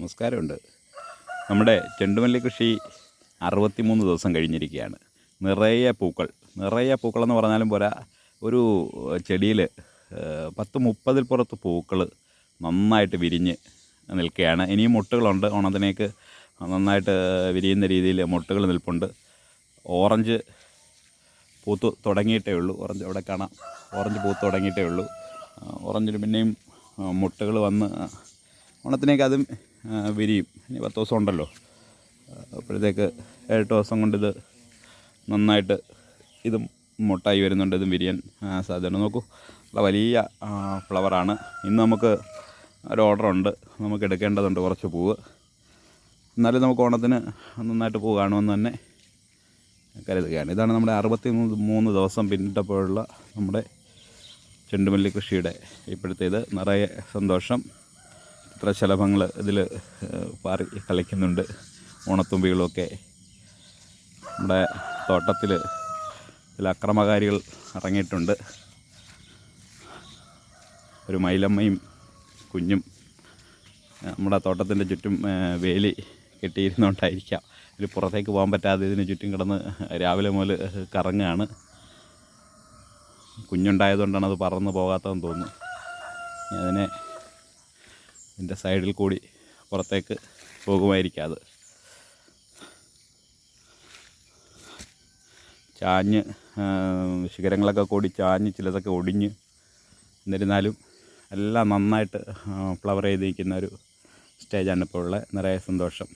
നമസ്കാരമുണ്ട്. നമ്മുടെ ചെണ്ടുമല്ലി കൃഷി അറുപത്തിമൂന്ന് ദിവസം കഴിഞ്ഞിരിക്കുകയാണ്. നിറയെ പൂക്കൾ നിറയെ പൂക്കളെന്ന് പറഞ്ഞാലും പോരാ ഒരു ചെടിയിൽ പത്ത് മുപ്പതിൽ പുറത്ത് പൂക്കൾ നന്നായിട്ട് വിരിഞ്ഞ് നിൽക്കുകയാണ്. ഇനിയും മുട്ടുകളുണ്ട് ഓണത്തിനേക്ക്. നന്നായിട്ട് വിരിയുന്ന രീതിയിൽ മുട്ടുകൾ നിൽപ്പുണ്ട്. ഓറഞ്ച് പൂത്ത് തുടങ്ങിയിട്ടേ ഉള്ളൂ. ഓറഞ്ച് അവിടെ കാണാം. ഓറഞ്ച് പൂത്ത് തുടങ്ങിയിട്ടേ ഉള്ളൂ. ഓറഞ്ചിന് പിന്നെയും മുട്ടകൾ വന്ന് ഓണത്തിനേക്ക് അതും വിരിയും. ഇനി പത്ത് ദിവസം ഉണ്ടല്ലോ. അപ്പോഴത്തേക്ക് ഏഴെട്ട് ദിവസം കൊണ്ടിത് നന്നായിട്ട് ഇതും മുട്ടായി വരുന്നുണ്ട്. ഇതും വിരിയാൻ ആ, സാധ്യതയുണ്ട്. നോക്കൂ വലിയ ഫ്ലവറാണ് ഇന്ന് നമുക്ക് ഒരു ഓർഡറുണ്ട് നമുക്ക് എടുക്കേണ്ടതുണ്ട് കുറച്ച് പൂവ്. എന്നാലും നമുക്ക് ഓണത്തിന് നന്നായിട്ട് പൂ കാണുമെന്ന് തന്നെ കരുതുകയാണ്. ഇതാണ് നമ്മുടെ അറുപത്തി മൂന്ന് ദിവസം പിന്നിട്ടപ്പോഴുള്ള നമ്മുടെ ചെണ്ടുമല്ലി കൃഷിയുടെ ഇപ്പോഴത്തേത്. നിറയെ സന്തോഷം. ചിത്രശലഭങ്ങൾ ഇതിൽ പാറി കളിക്കുന്നുണ്ട്. ഓണത്തുമ്പികളൊക്കെ. നമ്മുടെ തോട്ടത്തിൽ ചില അക്രമകാരികൾ ഇറങ്ങിയിട്ടുണ്ട് ഒരു മയിലമ്മയും കുഞ്ഞും നമ്മുടെ തോട്ടത്തിന്റെ ചുറ്റും വേലി കെട്ടിയിരുന്നുകൊണ്ടായിരിക്കാം ഇതിൽ പുറത്തേക്ക് പോകാൻ പറ്റാതെ ഇതിന് ചുറ്റും കിടന്ന് രാവിലെ മുതൽ കറങ്ങുകയാണ് കുഞ്ഞുണ്ടായതുകൊണ്ടാണ് അത് പറന്ന് പോകാത്തതെന്ന് തോന്നുന്നു. അതിനെ ഇതിന്റെ സൈഡിൽ കൂടി പുറത്തേക്ക് പോകുമായിരിക്കാം അത്. ചാഞ്ഞ് ശിഖരങ്ങളൊക്കെ കൂടി ചാഞ്ഞ് ചിലതൊക്കെ ഒടിഞ്ഞ് എന്നിരുന്നാലും എല്ലാം നന്നായിട്ട് ഫ്ലവർ ചെയ്തിരിക്കുന്ന ഒരു സ്റ്റേജാണ് ഇപ്പോൾ ഉള്ളത്. നിറയെ സന്തോഷം.